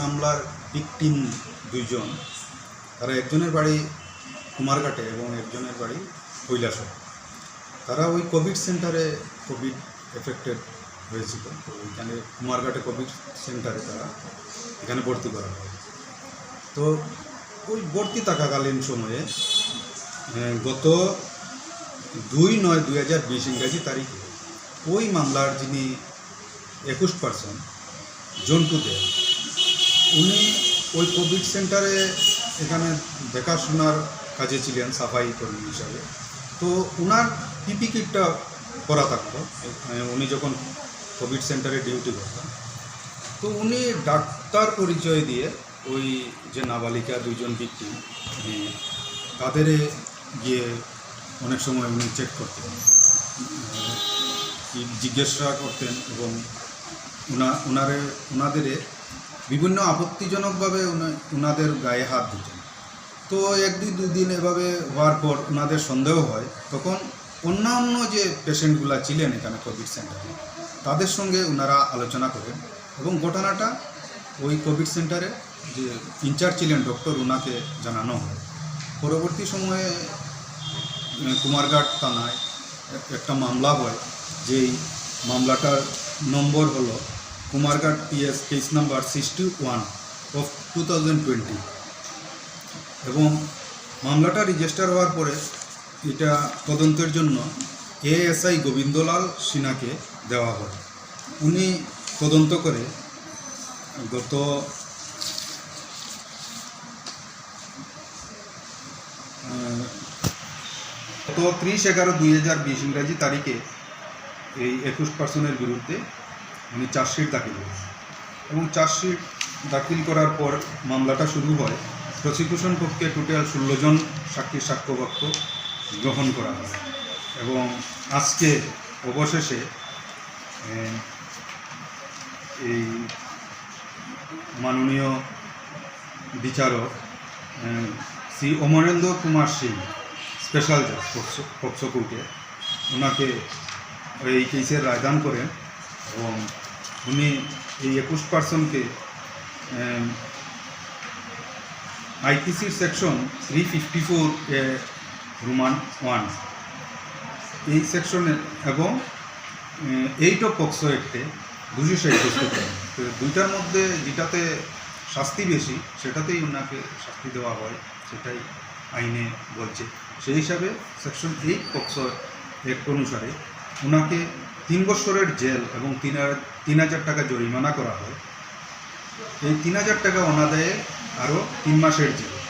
মামলার ভিকটিম দুইজন। তারা একজনের বাড়ি কুমারঘাটে এবং একজনের বাড়ি কৈলাসে। তারা ওই কোভিড সেন্টারে কোভিড এফেক্টেড হয়েছিল। তো ওইখানে কুমারঘাটে কোভিড সেন্টারে তারা এখানে ভর্তি করা হয়। তো ওই ভর্তি থাকাকালীন সময়ে গত দুই নয় দুই হাজার বিশ ইংরাজি তারিখে ওই মামলার যিনি একুশ পার্সেন্ট জন্টু দে উনি ওই কোভিড সেন্টারে এখানে দেখাশোনার কাজে ছিলেন, সাফাই কর্মী হিসাবে। তো ওনার পিপি কিটটা করা থাকতো। উনি যখন কোভিড সেন্টারে ডিউটি করতেন। তো উনি ডাক্তার পরিচয় দিয়ে ওই যে নাবালিকা দুইজন ব্যক্তি তাদের গিয়ে অনেক সময় উনি চেক করতেন। জিজ্ঞাসা করতেন এবং উনা, উনারে, উনাদের বিভিন্ন আপত্তিজনকভাবে উনাদের গায়ে হাত দিতেন। তো এক দুই দুই দিন এভাবে হওয়ার পর ওনাদের সন্দেহ হয়, তখন অন্যান্য যে পেশেন্টগুলো ছিলেন এখানে কোভিড সেন্টারে, তাদের সঙ্গে ওনারা আলোচনা করেন এবং ঘটনাটা ওই কোভিড সেন্টারে যে ইনচার্জ ছিলেন ডক্টর ওনাকে জানানো হয়। পরবর্তী সময়ে কুমারঘাট থানায় একটা মামলা হয়, যেই মামলাটার নম্বর হলো Kumarghat PS case number sixty one of two thousand twenty এবং মামলাটা রেজিস্টার হওয়ার পরে এটা তদন্তের জন্য এএসআই গোবিন্দলাল সিনহাকে দেওয়া হয়। উনি তদন্ত করে গত গত ত্রিশ এগারো দুই হাজার বিশ ইংরাজি তারিখে এই একুশ পার্সনের বিরুদ্ধে উনি চার্জশিট দাখিল করেন এবং চার্জশিট দাখিল করার পর মামলাটা শুরু হয়। প্রসিকিউশন পক্ষে টোটাল ষোলো জন সাক্ষীর সাক্ষ্যবাক্য গ্রহণ করা হয়। এবং আজকে অবশেষে এই মাননীয় বিচারক শ্রী অমরেন্দ্র কুমার সিং স্পেশাল জাজ পক্সো কোর্টে ওনাকে এই কেসের রায়দান করেন। এবং উনি এই একুশ পার্সনকে আইপিসির section three fifty four Roman one. এই সেকশনে এবং এইট অফ পক্সো একটে দুশো সাহিত্য দুইটার মধ্যে যেটাতে শাস্তি বেশি, সেটাতেই ওনাকে শাস্তি দেওয়া হয়, সেটাই আইনে বলছে। সেই হিসাবে সেকশন এইট পক্সো অ্যাক্ট অনুসারে ওনাকে তিন বছরের জেল এবং তিন তিন হাজার টাকা জরিমানা করা হয়। এই তিন হাজার টাকা অনাদায়ে আরও তিন মাসের জেল।